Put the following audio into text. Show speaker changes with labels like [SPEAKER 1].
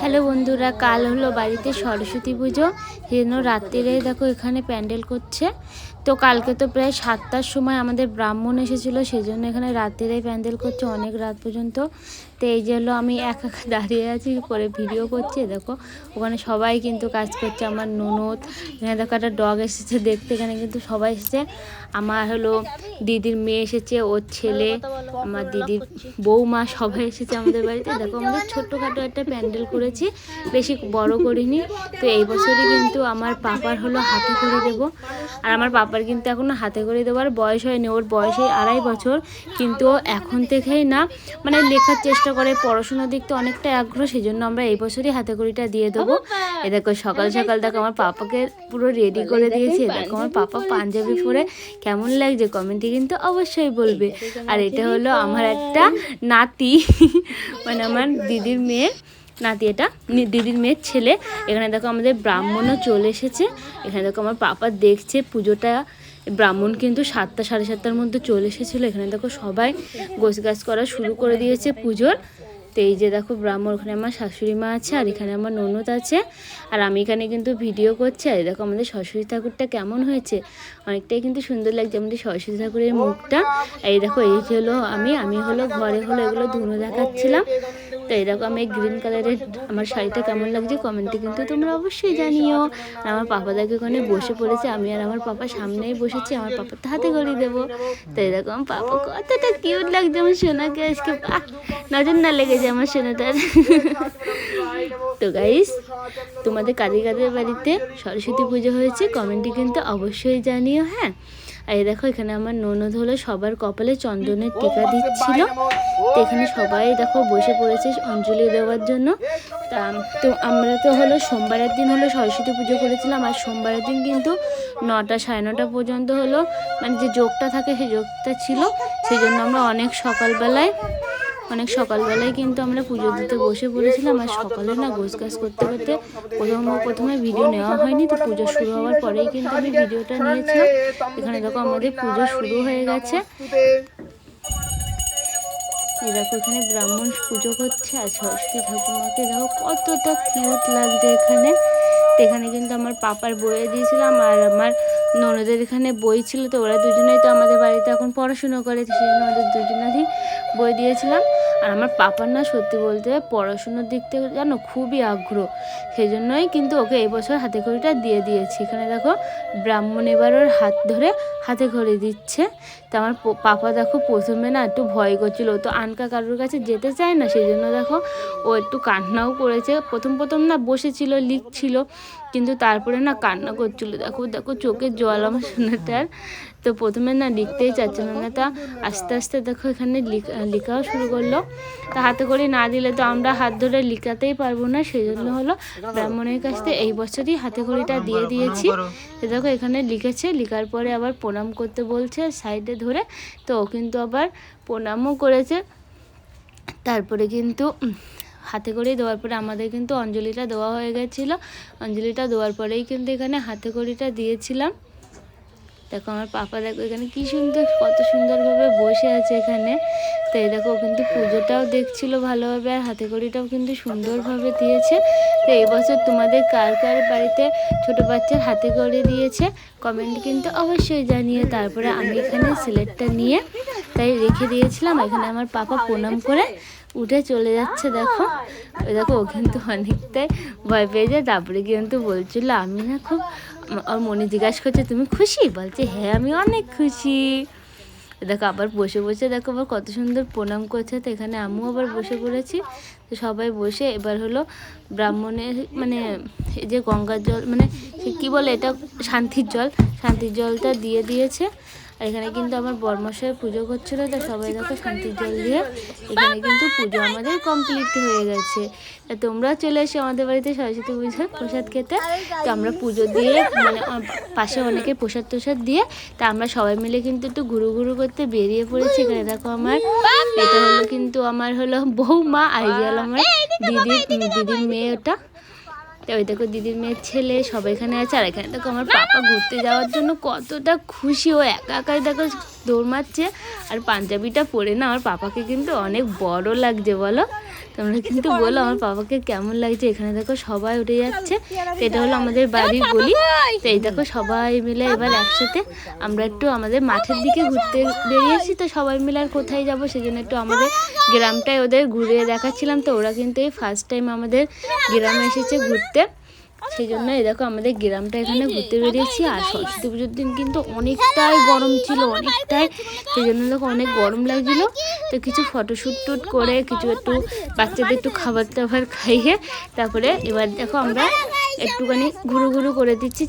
[SPEAKER 1] Hello বন্ধুরা কাল হলো বাড়িতে সরস্বতী পুজো। সেজন্য রাত্রিরে দেখো এখানে প্যান্ডেল করছে। তো কালকে তো প্রায় সাতটার সময় আমাদের ব্রাহ্মণ এসেছিল সেই জন্য এখানে রাত্রিরেই প্যান্ডেল করছে অনেক রাত পর্যন্ত। তো এই যে হলো আমি একা একা দাঁড়িয়ে আছি করে ভিডিও করছি দেখো। ওখানে সবাই কিন্তু কাজ করছে আমার ননদ এখানে দেখো একটা ডগ এসেছে দেখতে এখানে কিন্তু সবাই এসেছে। আমার হলো দিদির মেয়ে এসেছে ওর ছেলে আমার দিদির বৌমা সবাই এসেছে আমাদের বাড়িতে। দেখো আমাদের ছোট্টখাটো একটা প্যান্ডেল করেছি, বেশি বড় করিনি। তো এই বছরই কিন্তু আমার পাপার হলো হাতে করে দেব। আর আমার পাপার কিন্তু এখনও হাতে করে দেওয়ার বয়স হয়নি, ওর বয়সে আড়াই বছর। কিন্তু এখন থেকেই না মানে লেখার চেষ্টা করে পড়াশোনার দিক তো অনেকটা আগ্রহ সেই জন্য আমরা এই বছরই হাতে করিটা দিয়ে দেবো। এ দেখো, সকাল সকাল দেখো, আমার পাপাকে পুরো রেডি করে দিয়েছি। দেখো, আমার পাপা পাঞ্জাবি পরে কেমন লাগছে কমেন্টে কিন্তু অবশ্যই বলবে। আর এটা হলো আমার একটা নাতি মানে আমার দিদির মেয়ে। নাতি এটা দিদির মেয়ের ছেলে। এখানে দেখো আমাদের ব্রাহ্মণও চলে এসেছে। এখানে দেখো আমার পাপা দেখছে পুজোটা। ব্রাহ্মণ কিন্তু সাতটা, সাড়ে সাতটার মধ্যে চলে এসেছিল। এখানে দেখো সবাই গোছ গাছ করা শুরু করে দিয়েছে পুজোর। তো এই যে দেখো ব্রাহ্মণ, ওখানে আমার শাশুড়ি মা আছে আর এখানে আমার ননদ আছে। আর আমি এখানে কিন্তু ভিডিও করছি। আর দেখো আমাদের সরস্বতী ঠাকুরটা কেমন হয়েছে। অনেকটাই কিন্তু সুন্দর লাগছে আমাদের সরস্বতী ঠাকুরের মুখটা। এই দেখো, এই হলো আমি আমি হলো, ঘরে হলো এগুলো ধুনো দেখাচ্ছিলাম। তো এই দেখো আমি গ্রিন কালারের আমার শাড়িটা কেমন লাগছে কমেন্টে কিন্তু তোমরা অবশ্যই জানিও। আমার পাপা দেখো ওখানে বসে পড়েছে, আমি আর আমার পাপা সামনেই বসেছি, আমার পাপার হাতে করে দেবো। তো এই আমার পাপা কতটা কিউট লাগছে আমার সোনাকে আজকে নজর না লেগেছে আমার সোনাটার। তো গাইস তোমাদের কাদের কাদের বাড়িতে সরস্বতী পুজো হয়েছে কমেন্টে কিন্তু অবশ্যই জানিও হ্যাঁ? এই দেখো এখানে আমার ননদ হলো সবার কপালে চন্দনের টিকা দিচ্ছিল। তো এখানে সবাই দেখো বসে পড়েছে অঞ্জলি দেওয়ার জন্য। তা তো আমরা তো হলো সোমবারের দিন হলো সরস্বতী পুজো করেছিলাম আর সোমবারের দিন কিন্তু নটা সাড়ে নটা পর্যন্ত হলো মানে যে যোগটা থাকে সেই যোগটা ছিল। সেই জন্য আমরা অনেক সকালবেলায় অনেক সকালবেলায় কিন্তু আমরা পুজো দিতে বসে পড়েছিলাম আর সকালে না গোছ গাছ করতে করতে প্রথম প্রথমে ভিডিও নেওয়া হয়নি, তো পুজো শুরু হওয়ার পরেই কিন্তু আমি ভিডিওটা নিয়েছিলাম। এখানে দেখো আমাদের পুজো শুরু হয়ে গেছে। এই দেখো এখানে ব্রাহ্মণ পুজো করছে আর সরস্বতী ঠাকুমাকে দেখো কতটা কিউট লাগছে এখানে। এখানে কিন্তু আমার পাপার বইয়ে দিয়েছিলাম আর আমার ননদের এখানে বই ছিল তো ওরা দুজনেই তো আমাদের বাড়িতে এখন পড়াশুনো করে সেই জন্য ওদের দুজনেরই বই দিয়েছিলাম। আর আমার পাপার না সত্যি বলতে পড়াশুনোর দিক থেকে জানো খুবই আগ্রহ, সেই জন্যই কিন্তু ওকে এই বছর হাতে খড়িটা দিয়ে দিয়েছি। এখানে দেখো ব্রাহ্মণ এবার ওর হাত ধরে হাতে খড়ি দিচ্ছে। তো আমার পাপা দেখো প্রথমে না একটু ভয় করছিল, তো আনকা কারোর কাছে যেতে চায় না, সেই জন্য দেখো ও একটু কান্নাও করেছে। প্রথম প্রথম না বসেছিল, লিখছিল কিন্তু তারপরে না কান্না করছিল। দেখো দেখো, চোখের জল আমার সোনাটার। তো প্রথমে না লিখতেই চাচ্ছিল না। তা আস্তে আস্তে দেখো এখানে লিখ- লেখাও শুরু করল। তা হাতে করে না দিলে তো আমরা হাত ধরে লিখাতেই পারব না। সেই জন্য হলো ব্রাহ্মণের কাছ থেকে এই বছরই হাতে খড়িটা দিয়ে দিয়েছি। তো দেখো এখানে লিখেছে। লিখার পরে আবার প্রণাম করতে বলছে সাইডে ধরে। তো কিন্তু আবার প্রণামও করেছে। তারপরে কিন্তু হাতে করেই দেওয়ার পরে আমাদের কিন্তু অঞ্জলিটা দেওয়া হয়ে গেছিল। অঞ্জলিটা দেওয়ার পরেই কিন্তু এখানে হাতে করিটা দিয়েছিলাম। দেখো আমার পাপা দেখো এখানে কি সুন্দর, কত সুন্দরভাবে বসে আছে এখানে। তো এই দেখো কিন্তু পুজোটাও দেখছিল ভালোভাবে আর হাতে কড়িটাও কিন্তু সুন্দরভাবে দিয়েছে। তো এবছর তোমাদের কার কার বাড়িতে ছোট বাচ্চার হাতে করে দিয়েছে কমেন্ট কিন্তু অবশ্যই জানিয়ে তারপরে আমি এখানে সিলেটটা নিয়ে তাই রেখে দিয়েছিলাম। এখানে আমার পাপা প্রণাম করে উঠে চলে যাচ্ছে দেখো। ওই দেখো ও কিন্তু অনেকটাই ভয় পেয়ে যায়। তারপরে কিন্তু বলছিল, আমি না খুব, ওর মনে জিজ্ঞাসা করছে, তুমি খুশি? বলছে হ্যাঁ আমি অনেক খুশি। দেখো আবার বসে বসে দেখো আবার কত সুন্দর প্রণাম করছে, তো এখানে আমিও আবার বসে পড়েছি। তো সবাই বসে এবার হলো ব্রাহ্মণের মানে এই যে গঙ্গার জল মানে কী বলে এটা শান্তির জল, শান্তির জলটা দিয়ে দিয়েছে। আর এখানে কিন্তু আমার বর্মশাই পুজো করছিল তো সবাই দেখো শান্তির জল দিয়ে এখানে কিন্তু পুজো আমাদের কমপ্লিট হয়ে গেছে। তা তোমরাও চলে এসে আমাদের বাড়িতে সরস্বতী পুজোর প্রসাদ খেতে। তো আমরা পুজো দিয়ে মানে পাশে অনেকে প্রসাদ টসাদ দিয়ে তা আমরা সবাই মিলে কিন্তু একটু ঘুরু ঘুরু করতে বেরিয়ে পড়েছি। এখানে দেখো আমার এটা হলো কিন্তু আমার হলো বৌমা এই আমার দিদির দিদির মেয়ে ওটা। তো ওই দেখো দিদির মেয়ের ছেলে সবাই এখানে আছে, আর এখানে দেখো আমার পাপা ঘুরতে যাওয়ার জন্য কতটা খুশি। ও একা একাই দেখো দৌড় মারছে, আর পাঞ্জাবিটা পরে না আমার পাপাকে কিন্তু অনেক বড় লাগছে বলো। তোমরা কিন্তু বলো আমার পাপাকে কেমন লাগছে। এখানে দেখো সবাই উঠে যাচ্ছে। এটা হলো আমাদের বাড়ির গলি। তো এই দেখো সবাই মিলে এবার একসাথে আমরা একটু আমাদের মাঠের দিকে ঘুরতে বেরিয়েছি। তো সবাই মিলে আর কোথায় যাব সেজন্য একটু আমাদের গ্রামটায় ওদের ঘুরে দেখাচ্ছিলাম। তো ওরা কিন্তু এই ফার্স্ট টাইম আমাদের গ্রামে এসেছে ঘুরতে। সেই জন্য এই দেখো আমাদের গ্রামটা এখানে ঘুরতে বেরিয়েছি আর সরস্বতী পুজোর দিন কিন্তু অনেকটাই গরম ছিল অনেকটাই। সেই জন্য দেখো অনেক গরম লাগছিল। তো কিছু ফটোশ্যুট টুট করে কিছু একটু বাচ্চাদের একটু খাবার টাবার খাইয়ে তারপরে এবার দেখো আমরা একটুখানি ঘুরু ঘুরু করে দিচ্ছি।